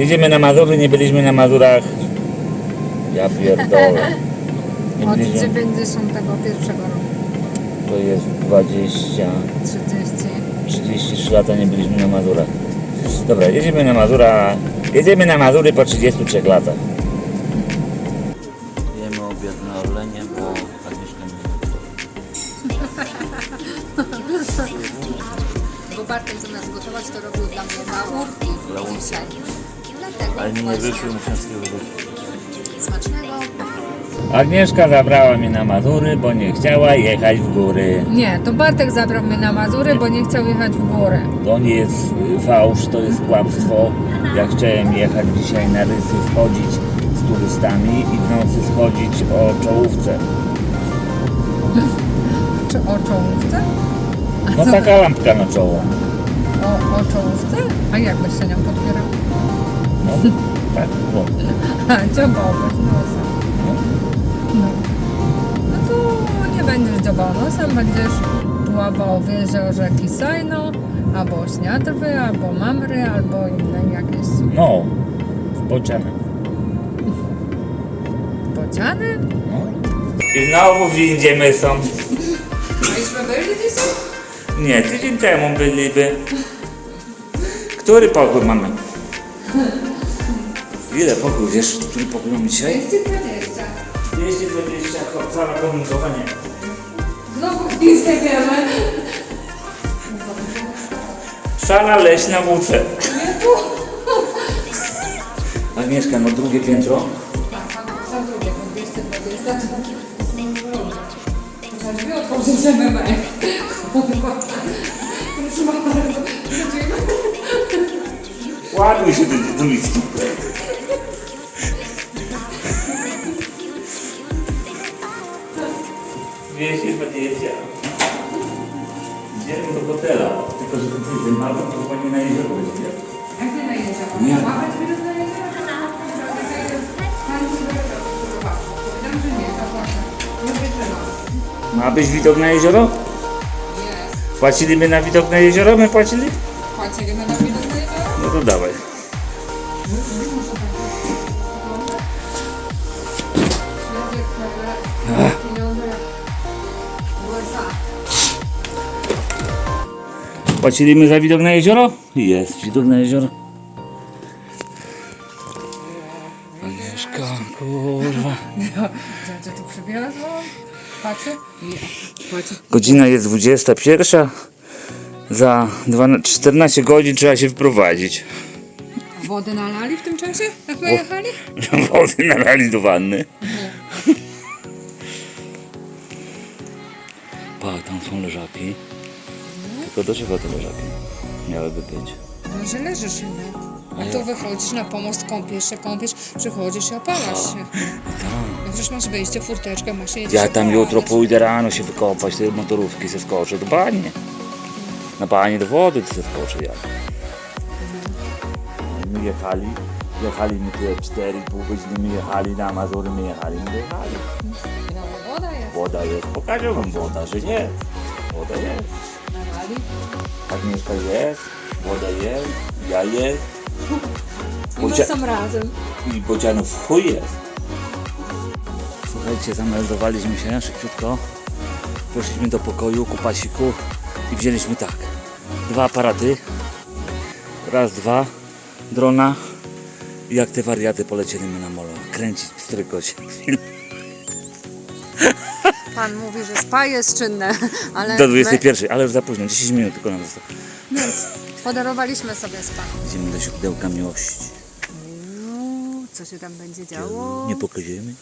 Jedziemy na Mazury, nie byliśmy na Mazurach. Ja pierdolę. Nie Od byliśmy, 91 roku. to jest 20, 30. 33 lata nie byliśmy na Mazurach. Dobra, jedziemy na Mazura. Jedziemy na Mazury po 33 latach. Jemy obiad na Orlenie, bo Agnieszka Bo Bartek zamiast gotować, to robił dla mnie laurki Laurki. dzisiaj. Dlatego Ale mi nie właśnie wyszły, musiałem z tego wyjść. Smacznego. Agnieszka zabrała mnie na Mazury, bo nie chciała jechać w góry. Nie, to Bartek zabrał mnie na Mazury, bo nie chciał jechać w górę. To nie jest y, fałsz, to jest kłamstwo. Ja chciałem jechać dzisiaj na rysy, wchodzić z turystami i w nocy schodzić o czołówce. Czy o czołówce? No taka lampka na czoło. O, o czołówce? A jak byś się nią podpierał? A, dziobałbyś nosem. No. no to nie będziesz dziobał nosem, będziesz pływał w jeziorze Kisajno, albo Śniadrwy, albo Mamry, albo inne jakieś no w bocianę. bociany. No. I znowu windzie są. A już byli dzisiaj? Nie, tydzień temu byliby. Który pokój mamy? Ile pokój, wiesz, który pokój mamy dzisiaj? 220. 220, sala komunikowania. Znowu wiemy. Sala leśna w Łuce. Agnieszka, no drugie piętro. Za drugie, po 220. Za drzwi MMA. Proszę bardzo. Ładuj się do, do miski. Dwieście dwadzieścia. Idziemy do hotela. Tylko, że ten mapą to chyba nie na jezioro będzie. Jak nie na jezioro? Nie. Ma być widok na jezioro? Się. Ma być widok na? Jest. Płaciliby na widok na jezioro? My płacili? Na widok na jezioro? No to dawaj. Płaciliśmy za widok na jezioro? Jest widok na jezioro. Agnieszka, kurwa. Co tu? Patrzę? Nie. Patrzę. Godzina jest 21. Za 12, 14 godzin trzeba się wprowadzić. Wody nalali w tym czasie, jak my jechali? Wody nalali do wanny. Pa, tam są leżaki. Tylko do czego te leżaki miałyby być? No, że leżysz inny. A tu wychodzisz na pomost, kąpiesz się, kąpiesz, przychodzisz i opalasz się. No przecież masz wyjście, furteczkę, masz jedziesz Ja się tam opalać. jutro pójdę rano się wykąpać, te motorówki se skoczę do bani. Na banie do wody se skoczę ja. My jechali, jechali my tyle 4,5 godziny, my jechali na Mazury, my jechali, my jechali. No, woda jest. Pokażę wam woda, że nie. Woda jest. Agnieszka jest, woda jest, ja jest. I my są razem. I bocianów w chuj jest. Słuchajcie, zameldowaliśmy się szybciutko. Poszliśmy do pokoju kupasiku i wzięliśmy tak. Dwa aparaty. Raz, dwa. Drona. I jak te wariaty polecieliśmy na molo. Kręcić, strykać film. Pan mówi, że spa jest czynne, ale Do 21, ale już za późno. 10 minut tylko nam zostało. my podarowaliśmy sobie spa. Idziemy do źródełka miłości. Uuu, co się tam będzie działo? Nie pokażemy.